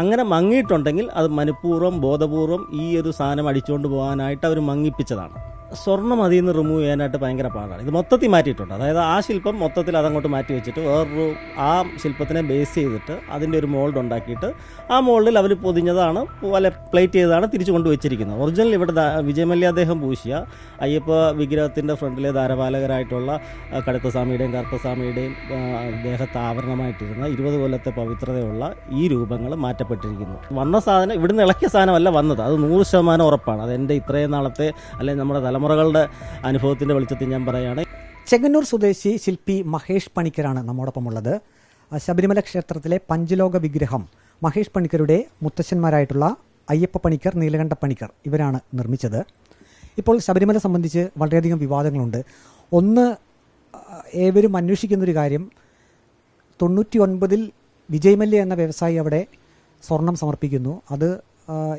അങ്ങനെ മങ്ങിയിട്ടുണ്ടെങ്കിൽ അത് മനഃപൂർവം ബോധപൂർവം ഈ ഒരു സാധനം അടിച്ചുകൊണ്ട് പോകാനായിട്ട് അവർ മങ്ങിപ്പിച്ചതാണ്. സ്വർണം അതിൽ നിന്ന് റിമൂവ് ചെയ്യാനായിട്ട് ഭയങ്കര പാടാണ്. ഇത് മൊത്തത്തിൽ മാറ്റിയിട്ടുണ്ട്. അതായത് ആ ശില്പം മൊത്തത്തിൽ അതങ്ങോട്ട് മാറ്റി വെച്ചിട്ട് വേറൊരു ആ ശില്പത്തിനെ ബേസ് ചെയ്തിട്ട് അതിന്റെ ഒരു മോൾഡ് ഉണ്ടാക്കിയിട്ട് ആ മോൾഡിൽ അവർ പൊതിഞ്ഞതാണ് വല പ്ലേറ്റ് ചെയ്തതാണ് തിരിച്ചു കൊണ്ട് വെച്ചിരിക്കുന്നത്. ഒറിജിനൽ ഇവിടെ ദാ- വിജയമല്യ അദ്ദേഹം പൂശിയ. അയ്യപ്പ വിഗ്രഹത്തിന്റെ ഫ്രണ്ടിലെ ധാരപാലകരായിട്ടുള്ള കടുത്തസ്വാമിയുടെയും കറുത്തസ്വാമിയുടെയും ദേഹത്ത് ആവരണമായിട്ടിരുന്ന ഇരുപത് കൊല്ലത്തെ പവിത്രതയുള്ള ഈ രൂപങ്ങൾ മാറ്റപ്പെട്ടിരിക്കുന്നു. വന്ന സാധനം ഇവിടുന്ന് ഇളക്കിയ സാധനമല്ല വന്നത്. അത് നൂറ് ശതമാനം ഉറപ്പാണ്. അത് എന്റെ ഇത്രയും നാളത്തെ അല്ലെങ്കിൽ നമ്മുടെ തലമുറകളുടെ അനുഭവത്തിന്റെ വെളിച്ചത്തിൽ ഞാൻ പറയുകയാണ്. ചെങ്ങന്നൂർ സ്വദേശി ശില്പി മഹേഷ് പണിക്കരാണ് നമ്മോടൊപ്പമുള്ളത്. ഉള്ളത് ശബരിമല ക്ഷേത്രത്തിലെ പഞ്ചലോക വിഗ്രഹം മഹേഷ് പണിക്കരുടെ മുത്തശ്ശന്മാരായിട്ടുള്ള അയ്യപ്പ പണിക്കർ നീലകണ്ഠ പണിക്കർ ഇവരാണ് നിർമ്മിച്ചത്. ഇപ്പോൾ ശബരിമല സംബന്ധിച്ച് വളരെയധികം വിവാദങ്ങളുണ്ട്. ഒന്ന് ഏവരും അന്വേഷിക്കുന്നൊരു കാര്യം തൊണ്ണൂറ്റി ഒൻപതിൽ വിജയ്മല്യ എന്ന വ്യവസായി അവിടെ സ്വർണം സമർപ്പിക്കുന്നു. അത്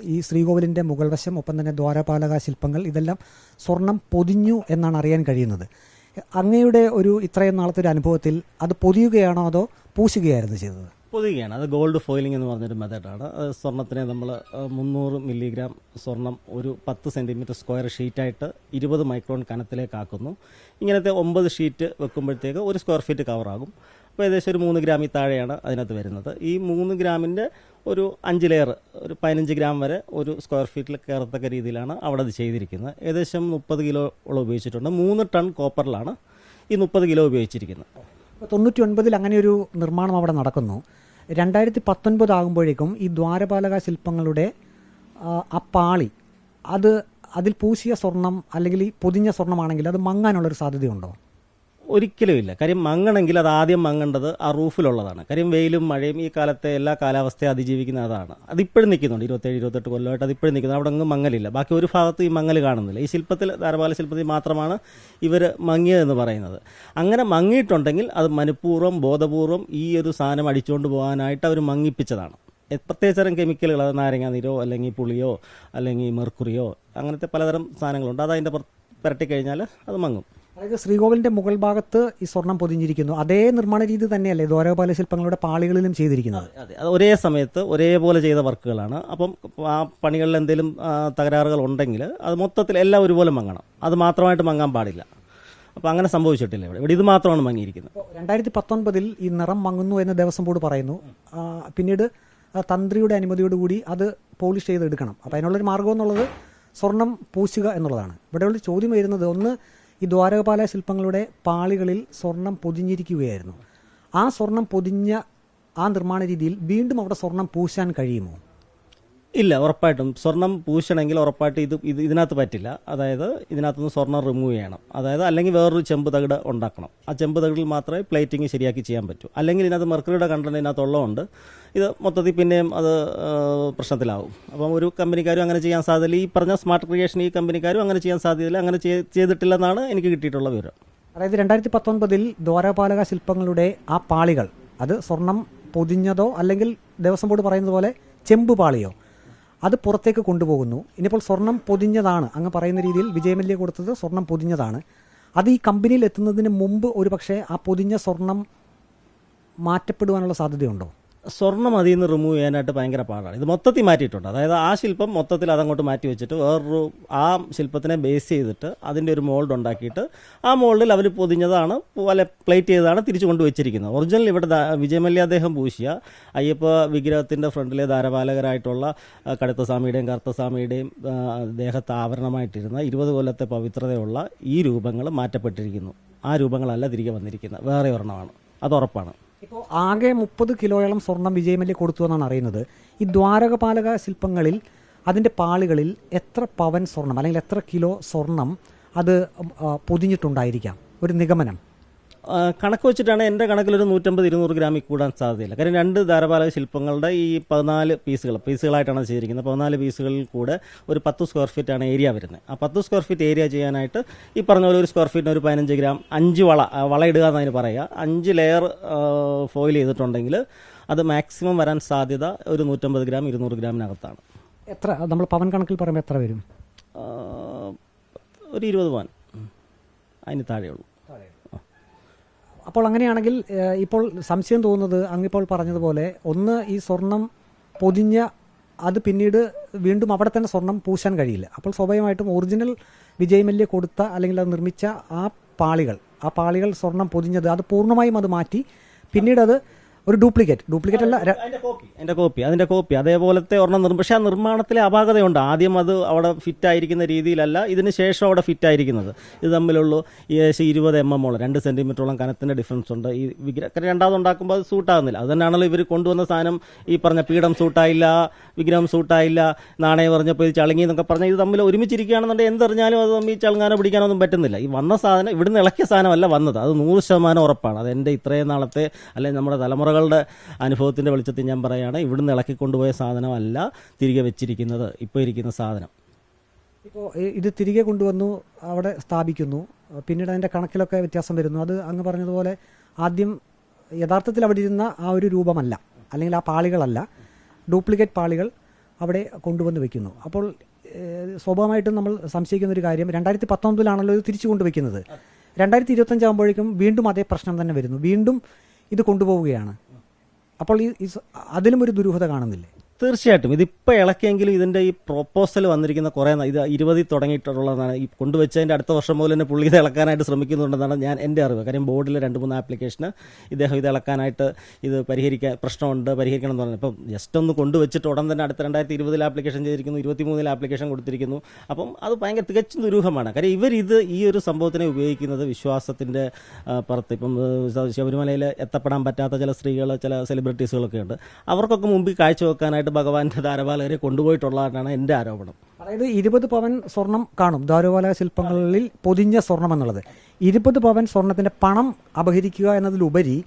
ഈ ശ്രീകോവിലിന്റെ മുകൾവശം ഒപ്പം തന്നെ ദ്വാരപാലക ശില്പങ്ങൾ ഇതെല്ലാം സ്വർണം പൊതിഞ്ഞു എന്നാണ് അറിയാൻ കഴിയുന്നത്. അങ്ങയുടെ ഒരു ഇത്രയും നാളത്തെ ഒരു അനുഭവത്തിൽ അത് പൊതിയുകയാണോ അതോ പൂശുകയായിരുന്നു ചെയ്തത്? പൊതിയുകയാണ്. അത് ഗോൾഡ് ഫോയിലിംഗ് എന്ന് പറഞ്ഞൊരു മെത്തേഡാണ് സ്വർണത്തിനെ നമ്മൾ മുന്നൂറ് മില്ലിഗ്രാം സ്വർണം ഒരു പത്ത് സെന്റിമീറ്റർ സ്ക്വയർ ഷീറ്റായിട്ട് ഇരുപത് മൈക്രോൺ കനത്തിലേക്കാക്കുന്നു ഇങ്ങനത്തെ ഒമ്പത് ഷീറ്റ് വെക്കുമ്പോഴത്തേക്ക് ഒരു സ്ക്വയർ ഫീറ്റ് കവറാകും അപ്പോൾ ഏകദേശം ഒരു മൂന്ന് ഗ്രാമിൽ താഴെയാണ് അതിനകത്ത് വരുന്നത്. ഈ മൂന്ന് ഗ്രാമിന്റെ ഒരു അഞ്ച് ലെയർ ഒരു പതിനഞ്ച് ഗ്രാം വരെ ഒരു സ്ക്വയർ ഫീറ്റിൽ കയറത്തക്ക രീതിയിലാണ് അവിടെ അത് ചെയ്തിരിക്കുന്നത്. ഏകദേശം മുപ്പത് കിലോളം ഉപയോഗിച്ചിട്ടുണ്ട്. മൂന്ന് ടൺ കോപ്പറിലാണ് ഈ മുപ്പത് കിലോ ഉപയോഗിച്ചിരിക്കുന്നത്. തൊണ്ണൂറ്റി ഒൻപതിൽ അങ്ങനെ ഒരു നിർമ്മാണം അവിടെ നടക്കുന്നു. രണ്ടായിരത്തി പത്തൊൻപത് ആകുമ്പോഴേക്കും ഈ ദ്വാരപാലക ശില്പങ്ങളുടെ ആ, പാളി അത് അതിൽ പൂശിയ സ്വർണം അല്ലെങ്കിൽ പൊതിഞ്ഞ സ്വർണമാണെങ്കിൽ അത് മങ്ങാനുള്ളൊരു സാധ്യതയുണ്ടോ? ഒരിക്കലും ഇല്ല. കാര്യം മങ്ങണമെങ്കിൽ അത് ആദ്യം മങ്ങേണ്ടത് ആ റൂഫിലുള്ളതാണ്. കാര്യം വെയിലും മഴയും ഈ കാലത്തെ എല്ലാ കാലാവസ്ഥയും അതിജീവിക്കുന്ന അതാണ്. അതിപ്പോഴും നിൽക്കുന്നുണ്ട്. ഇരുപത്തേഴ് ഇരുപത്തെട്ട് കൊല്ലമായിട്ട് അതിപ്പോഴും നിൽക്കുന്നത് അവിടെ അങ്ങ് മങ്ങലില്ല. ബാക്കി ഒരു ഭാഗത്തും ഈ മങ്ങൽ കാണുന്നില്ല. ഈ ശില്പത്തിൽ ധാരപാല ശില്പത്തിൽ മാത്രമാണ് ഇവർ മങ്ങിയതെന്ന് പറയുന്നത്. അങ്ങനെ മങ്ങിയിട്ടുണ്ടെങ്കിൽ അത് മനഃപൂർവം ബോധപൂർവം ഈ ഒരു സാധനം അടിച്ചുകൊണ്ട് പോകാനായിട്ട് അവർ മങ്ങിപ്പിച്ചതാണ്. പ്രത്യേകിച്ച് തരം കെമിക്കലുകൾ അത് നാരങ്ങ നീരോ അല്ലെങ്കിൽ പുളിയോ അല്ലെങ്കിൽ മെർക്കുറിയോ അങ്ങനത്തെ പലതരം സാധനങ്ങളുണ്ട്. അത് അതിന്റെ പുരട്ടിക്കഴിഞ്ഞാൽ അത് മങ്ങും. അതായത് ശ്രീകോവിലിന്റെ മുകൾ ഭാഗത്ത് ഈ സ്വർണം പൊതിഞ്ഞിരിക്കുന്നു. അതേ നിർമ്മാണ രീതി തന്നെയല്ലേ ദ്വാരപാല ശില്പങ്ങളുടെ പാളികളിലും ചെയ്തിരിക്കുന്നത്? അതെ അത്. ഒരേ സമയത്ത് ഒരേപോലെ ചെയ്ത വർക്കുകളാണ്. അപ്പം ആ പണികളിൽ എന്തെങ്കിലും തകരാറുകൾ ഉണ്ടെങ്കിൽ അത് മൊത്തത്തിൽ എല്ലാം ഒരുപോലെ മങ്ങണം. അത് മാത്രമായിട്ട് മങ്ങാൻ പാടില്ല. അപ്പം അങ്ങനെ സംഭവിച്ചിട്ടില്ല ഇവിടെ. ഇവിടെ ഇത് മാത്രമാണ് മങ്ങിയിരിക്കുന്നത്. അപ്പോൾ രണ്ടായിരത്തി പത്തൊൻപതിൽ ഈ നിറം മങ്ങുന്നു എന്ന് ദേവസ്വം ബോർഡ് പറയുന്നു. പിന്നീട് തന്ത്രിയുടെ അനുമതിയോടുകൂടി അത് പോളിഷ് ചെയ്തെടുക്കണം. അപ്പോൾ അതിനുള്ളൊരു മാർഗം എന്നുള്ളത് സ്വർണം പൂശുക എന്നുള്ളതാണ്. ഇവിടെയുള്ള ചോദ്യം വരുന്നത് ഒന്ന് ഈ ദ്വാരകപാല ശില്പങ്ങളുടെ പാളികളിൽ സ്വർണം പൊതിഞ്ഞിരിക്കുകയായിരുന്നു. ആ സ്വർണം പൊതിഞ്ഞ ആ നിർമ്മാണ രീതിയിൽ വീണ്ടും അവിടെ സ്വർണം പൂശാൻ കഴിയുമോ? ഇല്ല ഉറപ്പായിട്ടും. സ്വർണം പൂശണമെങ്കിൽ ഉറപ്പായിട്ട് ഇത് ഇത് ഇതിനകത്ത് പറ്റില്ല. അതായത് ഇതിനകത്തുനിന്ന് സ്വർണം റിമൂവ് ചെയ്യണം. അതായത് അല്ലെങ്കിൽ വേറൊരു ചെമ്പ് തകിട് ഉണ്ടാക്കണം. ആ ചെമ്പ് തകിടിൽ മാത്രമേ പ്ലേറ്റിംഗ് ശരിയാക്കി ചെയ്യാൻ പറ്റൂ. അല്ലെങ്കിൽ ഇതിനകത്ത് മെർക്കറിയുടെ കണ്ടന്റ് ഇതിനകത്ത് ഉള്ളതുകൊണ്ട് ഇത് മൊത്തത്തിൽ പിന്നെയും അത് പ്രശ്നത്തിലാവും. അപ്പം ഒരു കമ്പനിക്കാരും അങ്ങനെ ചെയ്യാൻ സാധ്യതയില്ല. ഈ പറഞ്ഞ സ്മാർട്ട് ക്രിയേഷൻ ഈ കമ്പനിക്കാരും അങ്ങനെ ചെയ്യാൻ സാധ്യതയില്ല. അങ്ങനെ ചെയ്- ചെയ്തിട്ടില്ലെന്നാണ് എനിക്ക് കിട്ടിയിട്ടുള്ള വിവരം. അതായത് രണ്ടായിരത്തി പത്തൊൻപതിൽ ദ്വാരപാലക ശില്പങ്ങളുടെ ആ പാളികൾ അത് സ്വർണം പൊതിഞ്ഞതോ അല്ലെങ്കിൽ ദേവസ്വം ബോർഡ് പറയുന്നത് പോലെ ചെമ്പ് പാളിയോ അത് പുറത്തേക്ക് കൊണ്ടുപോകുന്നു. ഇനിയിപ്പോൾ സ്വർണം പൊതിഞ്ഞതാണ്. അങ്ങ് പറയുന്ന രീതിയിൽ വിജയമല്യ കൊടുത്തത് സ്വർണം പൊതിഞ്ഞതാണ്. അത് ഈ കമ്പനിയിൽ എത്തുന്നതിന് മുമ്പ് ഒരു പക്ഷേ ആ പൊതിഞ്ഞ സ്വർണം മാറ്റപ്പെടുവാനുള്ള സാധ്യതയുണ്ടോ? സ്വർണം അതിൽ നിന്ന് റിമൂവ് ചെയ്യാനായിട്ട് ഭയങ്കര പാടാണ്. ഇത് മൊത്തത്തിൽ മാറ്റിയിട്ടുണ്ട്. അതായത് ആ ശില്പം മൊത്തത്തിൽ അതങ്ങോട്ട് മാറ്റി വെച്ചിട്ട് വേറൊരു ആ ശില്പത്തിനെ ബേസ് ചെയ്തിട്ട് അതിന്റെ ഒരു മോൾഡ് ഉണ്ടാക്കിയിട്ട് ആ മോൾഡിൽ അവർ പൊതിഞ്ഞതാണ് വല്ല പ്ലേറ്റ് ചെയ്തതാണ് തിരിച്ചു കൊണ്ട് വെച്ചിരിക്കുന്നത്. ഒറിജിനൽ ഇവിടെ വിജയമല്യ അദ്ദേഹം പൂശിയ. അയ്യപ്പ വിഗ്രഹത്തിന്റെ ഫ്രണ്ടിലെ ധാരപാലകരായിട്ടുള്ള കടുത്തസ്വാമിയുടെയും കറുത്തസ്വാമിയുടെയും ദേഹത്ത് ആവരണമായിട്ടിരുന്ന ഇരുപത് കൊല്ലത്തെ പവിത്രതയുള്ള ഈ രൂപങ്ങൾ മാറ്റപ്പെട്ടിരിക്കുന്നു. ആ രൂപങ്ങളല്ല തിരികെ വന്നിരിക്കുന്നത്. വേറെ ഒരെണ്ണമാണ്. അത് ഉറപ്പാണ്. ഇപ്പോൾ ആകെ മുപ്പത് കിലോയോളം സ്വർണം വിജയമല്യ കൊടുത്തു എന്നാണ് അറിയുന്നത്. ഈ ദ്വാരകപാലക ശില്പങ്ങളിൽ അതിന്റെ പാളികളിൽ എത്ര പവൻ സ്വർണം അല്ലെങ്കിൽ എത്ര കിലോ സ്വർണം അത് പൊതിഞ്ഞിട്ടുണ്ടായിരിക്കാം? ഒരു നിഗമനം. കണക്ക് വെച്ചിട്ടാണ് എന്റെ കണക്കിലൊരു നൂറ്റമ്പത് ഇരുന്നൂറ് ഗ്രാമിൽ കൂടാൻ സാധ്യതയില്ല. കാര്യം രണ്ട് ധാരപാലക ശില്പങ്ങളുടെ ഈ പതിനാല് പീസുകൾ പീസുകളായിട്ടാണ് ചെയ്തിരിക്കുന്നത്. പതിനാല് പീസുകളിൽ കൂടെ ഒരു പത്ത് സ്ക്വയർ ഫീറ്റ് ആണ് ഏരിയ വരുന്നത്. ആ പത്ത് സ്ക്വയർ ഫീറ്റ് ഏരിയ ചെയ്യാനായിട്ട് ഈ പറഞ്ഞ പോലെ ഒരു സ്ക്വയർ ഫീറ്റിന് ഒരു പതിനഞ്ച് ഗ്രാം അഞ്ച് വള വള ഇടുക എന്നതിന് പറയുക. അഞ്ച് ലെയർ ഫോയിൽ ചെയ്തിട്ടുണ്ടെങ്കിൽ അത് മാക്സിമം വരാൻ സാധ്യത ഒരു നൂറ്റമ്പത് ഗ്രാം ഇരുന്നൂറ് ഗ്രാമിനകത്താണ്. എത്ര? നമ്മൾ പവൻ കണക്കിൽ പറയുമ്പോൾ എത്ര വരും? ഒരു ഇരുപത് പവൻ. അതിന് താഴെയുള്ളൂ. അപ്പോൾ അങ്ങനെയാണെങ്കിൽ ഇപ്പോൾ സംശയം തോന്നുന്നത് അങ്ങിപ്പോൾ പറഞ്ഞതുപോലെ ഒന്ന് ഈ സ്വർണം പൊതിഞ്ഞ അത് പിന്നീട് വീണ്ടും അവിടെ തന്നെ സ്വർണം പൂശാൻ കഴിയില്ല. അപ്പോൾ സ്വാഭാവികമായിട്ടും ഒറിജിനൽ വിജയമല്യ കൊടുത്ത അല്ലെങ്കിൽ അത് നിർമ്മിച്ച ആ പാളികൾ ആ പാളികൾ സ്വർണം പൊതിഞ്ഞത് അത് പൂർണമായും അത് മാറ്റി പിന്നീട് അത് ഒരു ഡ്യൂപ്ലിക്കേറ്റ്. ഡ്യൂപ്ലിക്കേറ്റ് അല്ല അതിന്റെ കോപ്പി. അതിന്റെ കോപ്പി. അതിന്റെ കോപ്പി. അതേപോലത്തെ ഒരെണ്ണം പക്ഷേ ആ നിർമ്മാണത്തിലെ അപാകതയുണ്ട് ആദ്യം അത് അവിടെ ഫിറ്റ് ആയിരിക്കുന്ന രീതിയിലല്ല ഇതിന് ശേഷം അവിടെ ഫിറ്റ് ആയിരിക്കുന്നത് ഇത് തമ്മിലുള്ള. ഏകദേശം ഇരുപത് എം എം ഓളം രണ്ട് സെന്റിമീറ്ററോളം കനത്തിന്റെ ഡിഫറൻസ് ഉണ്ട്. ഈ വിഗ്രഹം രണ്ടാമത് ഉണ്ടാക്കുമ്പോൾ അത് സൂട്ടാകുന്നില്ല അത് തന്നെയാണല്ലോ ഇവർ കൊണ്ടുവന്ന സാധനം. ഈ പറഞ്ഞ പീഠം സൂട്ടായില്ല വിഗ്രഹം സൂട്ടായില്ല നാണയം പറഞ്ഞപ്പോൾ ഇത് ചളങ്ങി എന്നൊക്കെ പറഞ്ഞാൽ ഇത് തമ്മിൽ ഒരുമിച്ചിരിക്കുകയാണെന്നുണ്ടെങ്കിൽ എന്തെറിഞ്ഞാലും അത് തമ്മിൽ ചളങ്ങാനോ പിടിക്കാനൊന്നും പറ്റുന്നില്ല. ഈ വന്ന സാധനം ഇവിടുന്ന് ഇളക്കിയ സാധനമല്ല വന്നത്. അത് നൂറ് ശതമാനം ഉറപ്പാണ്. അത് എന്റെ ഇത്രയും നാളത്തെ അല്ലെങ്കിൽ നമ്മുടെ തലമുറകളുടെ അനുഭവത്തിന്റെ വെളിച്ചത്തിൽ ഞാൻ പറയുകയാണ് ഇവിടുന്ന് ഇളക്കി കൊണ്ടുപോയ സാധനമല്ല തിരികെ വെച്ചിരിക്കുന്നത് ഇപ്പോൾ ഇരിക്കുന്ന സാധനം. ഇപ്പോൾ ഇത് തിരികെ കൊണ്ടുവന്നു അവിടെ സ്ഥാപിക്കുന്നു പിന്നീട് അതിന്റെ കണക്കിലൊക്കെ വ്യത്യാസം വരുന്നു. അത് അങ്ങ് പറഞ്ഞതുപോലെ ആദ്യം യഥാർത്ഥത്തിൽ അവിടെ ഇരുന്ന ആ ഒരു രൂപമല്ല അല്ലെങ്കിൽ ആ പാളികളല്ല ഡ്യൂപ്ലിക്കേറ്റ് പാളികൾ അവിടെ കൊണ്ടുവന്ന് വെക്കുന്നു. അപ്പോൾ സ്വാഭാവികമായിട്ടും നമ്മൾ സംശയിക്കുന്ന ഒരു കാര്യം രണ്ടായിരത്തി പത്തൊമ്പതിലാണല്ലോ ഇത് തിരിച്ചു കൊണ്ടുവയ്ക്കുന്നത്. രണ്ടായിരത്തി ഇരുപത്തഞ്ചാകുമ്പോഴേക്കും വീണ്ടും അതേ പ്രശ്നം തന്നെ വരുന്നു. വീണ്ടും ഇത് കൊണ്ടുപോവുകയാണ്. അപ്പോൾ ഈ അതിലും ഒരു ദുരൂഹത കാണുന്നില്ലേ? തീർച്ചയായിട്ടും. ഇതിപ്പോൾ ഇളക്കിയെങ്കിലും ഇതിന്റെ ഈ പ്രൊപ്പോസൽ വന്നിരിക്കുന്ന കുറേ ഇത് ഇരുപതിൽ തുടങ്ങിയിട്ടുള്ളതാണ്. ഈ കൊണ്ടുവച്ചതിന്റെ അടുത്ത വർഷം മുതൽ തന്നെ പുള്ളി ഇത് ഇളക്കാനായിട്ട് ശ്രമിക്കുന്നുണ്ടെന്നാണ് ഞാൻ എന്റെ അറിവ്. കാര്യം ബോർഡിൽ രണ്ട് മൂന്ന് ആപ്ലിക്കേഷന് ഇദ്ദേഹം ഇത് ഇളക്കാനായിട്ട് ഇത് പരിഹരിക്കാൻ പ്രശ്നമുണ്ട് പരിഹരിക്കണം എന്ന് പറഞ്ഞു. അപ്പം ജസ്റ്റ് ഒന്ന് കൊണ്ടുവച്ചിട്ട് ഉടൻ തന്നെ അടുത്ത രണ്ടായിരത്തി ഇരുപതിൽ ആപ്ലിക്കേഷൻ ചെയ്തിരിക്കുന്നു ഇരുപത്തി മൂന്നിൽ ആപ്ലിക്കേഷൻ കൊടുത്തിരിക്കുന്നു. അപ്പം അത് ഭയങ്കര തികച്ചും ദുരൂഹമാണ്. കാര്യം ഇത് ഈ ഒരു സംഭവത്തിനെ ഉപയോഗിക്കുന്നത് വിശ്വാസത്തിന്റെ പുറത്ത്. ഇപ്പം ശബരിമലയിൽ എത്തപ്പെടാൻ പറ്റാത്ത ചില സ്ത്രീകൾ ചില സെലിബ്രിറ്റീസുകളൊക്കെ ഉണ്ട്. അവർക്കൊക്കെ മുമ്പിൽ കാഴ്ചവെക്കാനായിട്ട് ഭഗവാന്റെ ധാരപാലകരെ കൊണ്ടുപോയിട്ടുള്ളതാണ് എന്റെ ആരോപണം. അതായത് ഇരുപത് പവൻ സ്വർണം കാണും. ദാരുവാല ശില്പങ്ങളിൽ പൊതിഞ്ഞ സ്വർണം എന്നുള്ളത്. ഇരുപത് പവൻ സ്വർണത്തിന്റെ പണം അപഹരിക്കുക എന്നതിലുപരി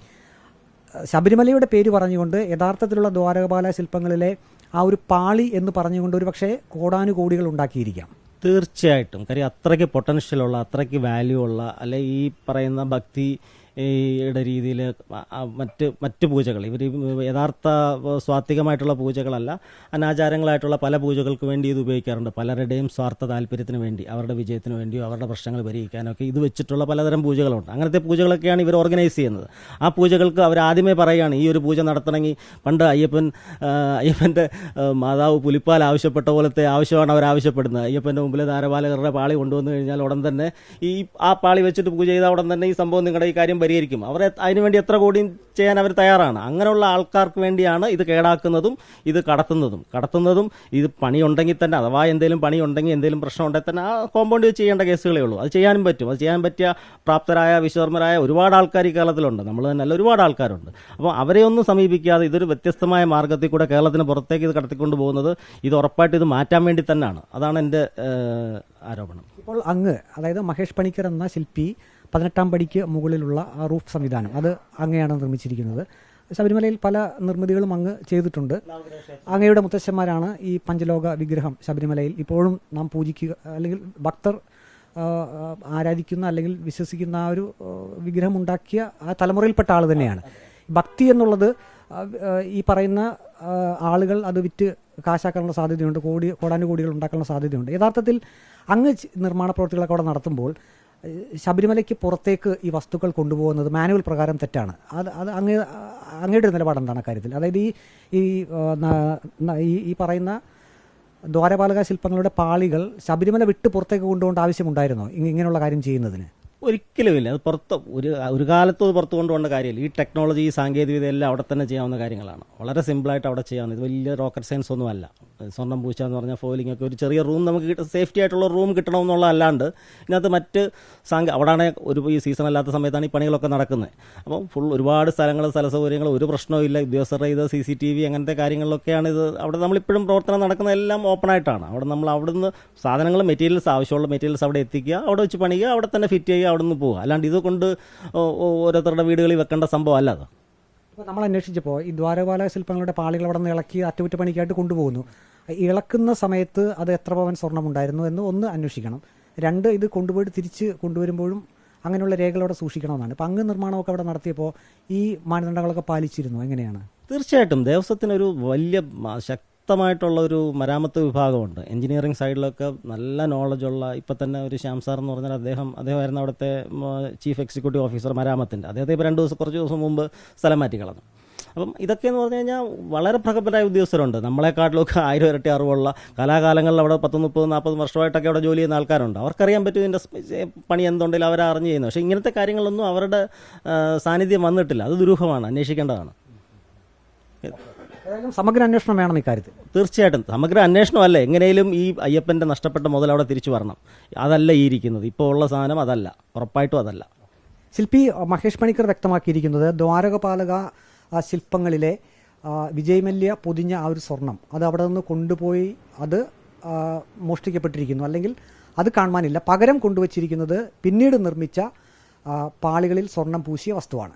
ശബരിമലയുടെ പേര് പറഞ്ഞുകൊണ്ട് യഥാർത്ഥത്തിലുള്ള ദ്വാരപാല ശില്പങ്ങളിലെ ആ ഒരു പാളി എന്ന് പറഞ്ഞുകൊണ്ട് ഒരു പക്ഷേ കോടാനുകോടികൾ ഉണ്ടാക്കിയിരിക്കാം. തീർച്ചയായിട്ടും. കാര്യം അത്രയ്ക്ക് പൊട്ടൻഷ്യലുള്ള അത്രയ്ക്ക് വാല്യൂ ഉള്ള അല്ലെ ഈ പറയുന്ന ഭക്തി യുടെ രീതിയിൽ മറ്റ് മറ്റ് പൂജകൾ. ഇവർ യഥാർത്ഥ സ്വാത്വികമായിട്ടുള്ള പൂജകളല്ല. അനാചാരങ്ങളായിട്ടുള്ള പല പൂജകൾക്ക് വേണ്ടി ഇത് ഉപയോഗിക്കാറുണ്ട്. പലരുടെയും സ്വാർത്ഥ താല്പര്യത്തിന് വേണ്ടി അവരുടെ വിജയത്തിന് വേണ്ടിയോ അവരുടെ പ്രശ്നങ്ങൾ പരിഹരിക്കാനോ ഒക്കെ ഇത് വെച്ചിട്ടുള്ള പലതരം പൂജകളുണ്ട്. അങ്ങനത്തെ പൂജകളൊക്കെയാണ് ഇവർ ഓർഗനൈസ് ചെയ്യുന്നത്. ആ പൂജകൾക്ക് അവർ ആദ്യമേ പറയുകയാണ് ഈ ഒരു പൂജ നടത്തണമെങ്കിൽ പണ്ട് അയ്യപ്പൻ അയ്യപ്പന്റെ മാതാവ് പുലിപ്പാൽ ആവശ്യപ്പെട്ട പോലത്തെ ആവശ്യമാണ് അവർ ആവശ്യപ്പെടുന്നത്. അയ്യപ്പന്റെ മുമ്പിൽ ധാരപാലകരുടെ പാളി കൊണ്ടുവന്നു കഴിഞ്ഞാൽ ഉടൻ തന്നെ ഈ ആ പാളി വെച്ചിട്ട് പൂജ ചെയ്താൽ ഉടൻ തന്നെ ഈ സംഭവം നിങ്ങളുടെ ഈ കാര്യം പരിഹരിക്കും അവർ അതിനുവേണ്ടി എത്ര കോടിയും ചെയ്യാൻ അവർ തയ്യാറാണ്? അങ്ങനെയുള്ള ആൾക്കാർക്ക് വേണ്ടിയാണ് ഇത് കേടാക്കുന്നതും ഇത് കടത്തുന്നതും. കടത്തുന്നതും ഇത് പണിയുണ്ടെങ്കിൽ തന്നെ അഥവാ എന്തെങ്കിലും പണിയുണ്ടെങ്കിൽ എന്തെങ്കിലും പ്രശ്നം ഉണ്ടെങ്കിൽ തന്നെ ആ കോമ്പൗണ്ട് ചെയ്യേണ്ട കേസുകളേ ഉള്ളൂ. അത് ചെയ്യാനും പറ്റും. അത് ചെയ്യാൻ പറ്റിയ പ്രാപ്തരായ വിശ്വർമ്മരായ ഒരുപാട് ആൾക്കാർ ഈ കേരളത്തിലുണ്ട്. നമ്മൾ തന്നെയല്ല ഒരുപാട് ആൾക്കാരുണ്ട്. അപ്പോൾ അവരെ ഒന്നും സമീപിക്കാതെ ഇതൊരു വ്യത്യസ്തമായ മാർഗത്തിൽ കൂടെ കേരളത്തിന് പുറത്തേക്ക് ഇത് കടത്തിക്കൊണ്ട് പോകുന്നത് ഇത് ഉറപ്പായിട്ട് ഇത് മാറ്റാൻ വേണ്ടി തന്നെയാണ്. അതാണ് എന്റെ ആരോപണം. ഇപ്പോൾ അങ്ങ് അതായത് മഹേഷ് പണിക്കർ എന്ന ശില്പി പതിനെട്ടാം പടിക്ക് മുകളിലുള്ള ആ റൂഫ് സംവിധാനം. അത് അങ്ങയാണ് നിർമ്മിച്ചിരിക്കുന്നത്. ശബരിമലയിൽ പല നിർമ്മിതികളും അങ്ങ് ചെയ്തിട്ടുണ്ട്. അങ്ങയുടെ മുത്തശ്ശന്മാരാണ് ഈ പഞ്ചലോക വിഗ്രഹം ശബരിമലയിൽ ഇപ്പോഴും നാം പൂജിക്കുക അല്ലെങ്കിൽ ഭക്തർ ആരാധിക്കുന്ന അല്ലെങ്കിൽ വിശ്വസിക്കുന്ന ആ ഒരു വിഗ്രഹം ഉണ്ടാക്കിയ ആ തലമുറയിൽപ്പെട്ട ആൾ തന്നെയാണ്. ഭക്തി എന്നുള്ളത് ഈ പറയുന്ന ആളുകൾ അത് വിറ്റ് കാശാക്കാനുള്ള സാധ്യതയുണ്ട് കോടി കോടാനുകോടികൾ ഉണ്ടാക്കാനുള്ള സാധ്യതയുണ്ട്. യഥാർത്ഥത്തിൽ അങ്ങ് നിർമ്മാണ പ്രവർത്തികളൊക്കെ അവിടെ നടത്തുമ്പോൾ ശബരിമലയ്ക്ക് പുറത്തേക്ക് ഈ വസ്തുക്കൾ കൊണ്ടുപോകുന്നത് മാനുവൽ പ്രകാരം തെറ്റാണ്. അത് അത് അങ്ങ് അങ്ങയുടെ ഒരു നിലപാട് എന്താണ് അക്കാര്യത്തിൽ? അതായത് ഈ ഈ ഈ പറയുന്ന ദ്വാരപാലക ശില്പങ്ങളുടെ പാളികൾ ശബരിമല വിട്ട് പുറത്തേക്ക് കൊണ്ടുപോകേണ്ട ആവശ്യമുണ്ടായിരുന്നോ? ഇങ്ങനെയുള്ള കാര്യം ചെയ്യുന്നതിന്. ഒരിക്കലുമില്ല അത് പുറത്ത് ഒരു ഒരു കാലത്തും അത് പുറത്ത് കൊണ്ടുപോകേണ്ട കാര്യമില്ല. ഈ ടെക്നോളജി ഈ സാങ്കേതികത എല്ലാം അവിടെ തന്നെ ചെയ്യാവുന്ന കാര്യങ്ങളാണ്. വളരെ സിമ്പിളായിട്ട് അവിടെ ചെയ്യാവുന്ന ഇത് വലിയ റോക്കറ്റ് സയൻസ് ഒന്നും അല്ല. സ്വർണം പൂച്ച എന്ന് പറഞ്ഞാൽ ഫോയിലിംഗ് ഒക്കെ ഒരു ചെറിയ റൂം നമുക്ക് കിട്ട സേഫ്റ്റി ആയിട്ടുള്ള റൂം കിട്ടണമെന്നുള്ള അല്ലാണ്ട് ഇതിനകത്ത് മറ്റ് സാങ്ക അവിടെയാണ് ഒരു ഈ സീസൺ അല്ലാത്ത സമയത്താണ് ഈ പണികളൊക്കെ നടക്കുന്നത് അപ്പം ഫുൾ ഒരുപാട് സ്ഥലങ്ങൾ സ്ഥല സൗകര്യങ്ങൾ ഒരു പ്രശ്നവും ഇല്ല. ഉദ്യോഗസ്ഥരുടെ ഇത് സി സി ടി വി അങ്ങനത്തെ കാര്യങ്ങളിലൊക്കെയാണ് ഇത്. അവിടെ നമ്മളിപ്പോഴും പ്രവർത്തനം നടക്കുന്ന എല്ലാം ഓപ്പൺ ആയിട്ടാണ്. അവിടെ നമ്മൾ അവിടുന്ന് സാധനങ്ങൾ മെറ്റീരിയൽസ് ആവശ്യമുള്ള മെറ്റീരിയൽസ് അവിടെ എത്തിക്കുക അവിടെ വെച്ച് പണിയുക അവിടെ തന്നെ ഫിറ്റ് ചെയ്യുക അവിടെ നിന്ന് പോവുക. അല്ലാണ്ട് ഇത് കൊണ്ട് ഓരോരുത്തരുടെ വീടുകളിൽ വെക്കേണ്ട സംഭവം അല്ല അത്. ഇപ്പോൾ നമ്മൾ അന്വേഷിച്ചപ്പോൾ ഈ ദ്വാരപാലക ശില്പങ്ങളുടെ പാളികൾ അവിടെ നിന്ന് ഇളക്കി അറ്റകുറ്റപ്പണിക്കായിട്ട് കൊണ്ടുപോകുന്നു. ഇളക്കുന്ന സമയത്ത് അത് എത്ര പവൻ സ്വർണം ഉണ്ടായിരുന്നു എന്ന് ഒന്ന് അന്വേഷിക്കണം. രണ്ട് ഇത് കൊണ്ടുപോയിട്ട് തിരിച്ച് കൊണ്ടുവരുമ്പോഴും അങ്ങനെയുള്ള രേഖകൾ അവിടെ സൂക്ഷിക്കണമെന്നാണ്. ഇപ്പം അങ്ങ് നിർമ്മാണമൊക്കെ അവിടെ നടത്തിയപ്പോൾ ഈ മാനദണ്ഡങ്ങളൊക്കെ പാലിച്ചിരുന്നു. എങ്ങനെയാണ്? തീർച്ചയായിട്ടും. ദേവസ്വത്തിനൊരു വലിയ മ- ശക്തമായിട്ടുള്ള ഒരു മരാമത്ത് വിഭാഗമുണ്ട്. എഞ്ചിനീയറിംഗ് സൈഡിലൊക്കെ നല്ല നോളജുള്ള ഇപ്പം തന്നെ ഒരു ശ്യാം സാർ എന്ന് പറഞ്ഞാൽ അദ്ദേഹം അദ്ദേഹമായിരുന്നു അവിടുത്തെ ചീഫ് എക്സിക്യൂട്ടീവ് ഓഫീസർ മരാമത്തിന്റെ അദ്ദേഹത്തെ ഇപ്പോൾ രണ്ട് ദിവസം കുറച്ച് ദിവസം മുമ്പ് സ്ഥലം മാറ്റി കളഞ്ഞു. അപ്പം ഇതൊക്കെ എന്ന് പറഞ്ഞു കഴിഞ്ഞാൽ വളരെ പ്രഗത്ഭരായ ഉദ്യോഗസ്ഥരുണ്ട്. നമ്മളെക്കാട്ടിലൊക്കെ ആയിരം ഇരട്ടി അറിവുള്ള കലാകാലങ്ങളിൽ അവിടെ പത്ത് മുപ്പത് നാൽപ്പത് വർഷമായിട്ടൊക്കെ അവിടെ ജോലി ചെയ്യുന്ന ആൾക്കാരുണ്ട്. അവർക്കറിയാൻ പറ്റും ഇതിന്റെ പണി എന്തുണ്ടെങ്കിലും അവർ അറിഞ്ഞു ചെയ്യുന്നത്. പക്ഷേ ഇങ്ങനത്തെ കാര്യങ്ങളൊന്നും അവരുടെ സാന്നിധ്യം വന്നിട്ടില്ല. അത് ദുരൂഹമാണ് അന്വേഷിക്കേണ്ടതാണ്. സമഗ്ര അന്വേഷണം വേണം ഇക്കാര്യത്തിൽ. തീർച്ചയായിട്ടും. സമഗ്ര അന്വേഷണം അല്ലേ എങ്ങനെയും ഈ അയ്യപ്പന്റെ നഷ്ടപ്പെട്ട മുതൽ അവിടെ തിരിച്ചു വരണം. അതല്ല ഈ ഇരിക്കുന്നത്. ഇപ്പോൾ ഉള്ള സാധനം അതല്ല. ഉറപ്പായിട്ടും അതല്ല. ശില്പി മഹേഷ് പണിക്കർ വ്യക്തമാക്കിയിരിക്കുന്നത് ദ്വാരകപാലക ശില്പങ്ങളിലെ വിജയ്മല്യ പൊതിഞ്ഞ ആ ഒരു സ്വർണം. അത് അവിടെ നിന്ന് കൊണ്ടുപോയി അത് മോഷ്ടിക്കപ്പെട്ടിരിക്കുന്നു. അല്ലെങ്കിൽ അത് കാണുവാനില്ല. പകരം കൊണ്ടുവച്ചിരിക്കുന്നത് പിന്നീട് നിർമ്മിച്ച പാളികളിൽ സ്വർണം പൂശിയ വസ്തുവാണ്.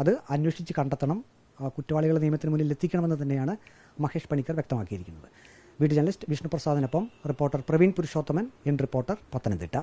അത് അന്വേഷിച്ച് കണ്ടെത്തണം. കുറ്റവാളികളെ നിയമത്തിന് മുന്നിൽ എത്തിക്കണമെന്ന് തന്നെയാണ് മഹേഷ് പണിക്കർ വ്യക്തമാക്കിയിരിക്കുന്നത്. വീട്ടു ജേർണലിസ്റ്റ് വിഷ്ണു പ്രസാദിനൊപ്പം റിപ്പോർട്ടർ പ്രവീൺ പുരുഷോത്തമൻ എൻ റിപ്പോർട്ടർ പത്തനംതിട്ട.